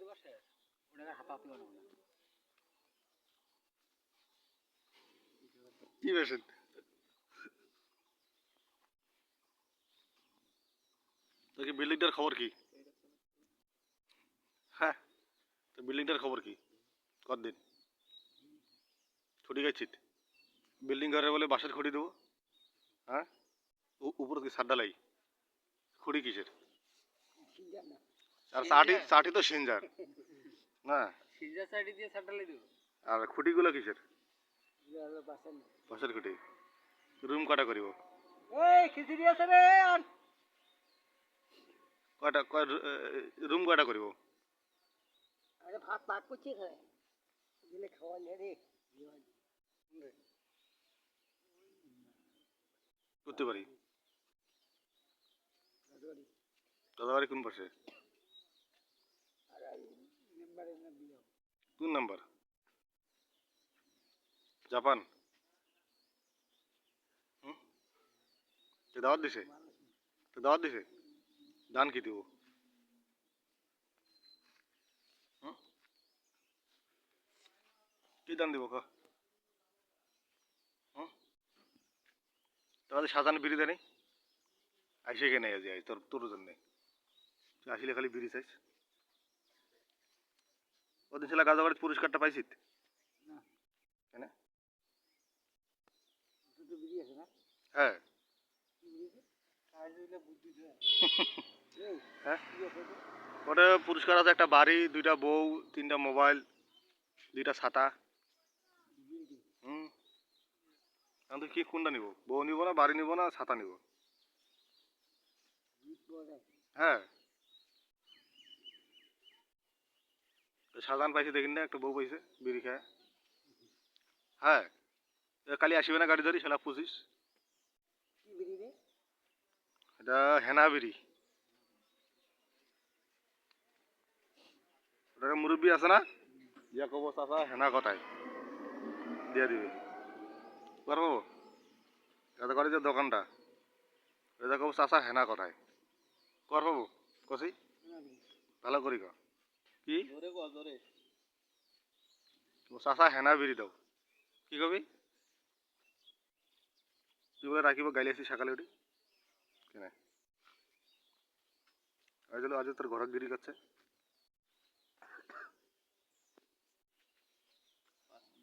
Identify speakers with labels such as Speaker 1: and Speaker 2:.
Speaker 1: দিব শেষ না।
Speaker 2: কি পেশেন্ট তো কি বিল্ডিংটার খবর কি? হ্যাঁ তো বিল্ডিংটার খবর কি? কতদিন? ছুটি গেছিস বিল্ডিং ঘরে বলে বাঁশের খুঁটি দেবো। হ্যাঁ? উপরে কি সার ডালাই খুঁটি কিসের? আর চাটি চাটি তো সিনজার না
Speaker 1: সিনজার সাইডে দিয়ে সাটালে দিব।
Speaker 2: আর খুঁটিগুলো কিসের?
Speaker 1: বাসেন
Speaker 2: খুঁটি। রুম কটা করিব?
Speaker 1: এই খিচুড়ি আছে রে আর
Speaker 2: কয় রুম কয়টা করিব?
Speaker 1: আরে ভাত পাক করছি এখানে। দিলে খাওয়া যায় রে।
Speaker 2: করতে পারি দাদাবাড়ি কোন পাশে? কোন নাম্বার। জাপান। দাওয়াত দিছে? দাওয়াত দিছে? দান কি দিব? কি দান দিব কা? তোমাদের সাজান বিড়ি দেনি। আইসে কেনে আজ তোর তোর জন্য। তুই আসলে খালি বিড়ি চাইছ ওদিন ছেলে গাজাবাড়ির পুরস্কারটা
Speaker 1: না?
Speaker 2: হ্যাঁ। হ্যাঁ? ওটা? পুরস্কার আছে একটা বাড়ি দুইটা বউ তিনটা মোবাইল দুইটা ছাতা? হুম। তুই কি কোনটা নিব? বউ নিব না বাড়ি নিব না ছাতা নিব। হ্যাঁ। সাজান পাইছে দেখিন না একটা বউ পাইছে বিড়ি খায়। হ্যাঁ কালি আসবে না গাড়ি ধরি সেলা পঁচিশ এটা হেনা বিড়ি। ওটাকে মুরব্বী আছে না? ইয়া কব চাচা হেনা কথায় দিয়ে দিবে। পারব এটা করে যে দোকানটা। এটা কব চাচা হেনা কথায় কর পাবো? কষি ভালো করি ক। কি? চাচা হেনা বিড়ি দাও। কি কবি? তুই বলে রাখিব গাইলে আসি সকালে উঠি? কেনে আজ আজ তোর ঘৰত গিরি করছে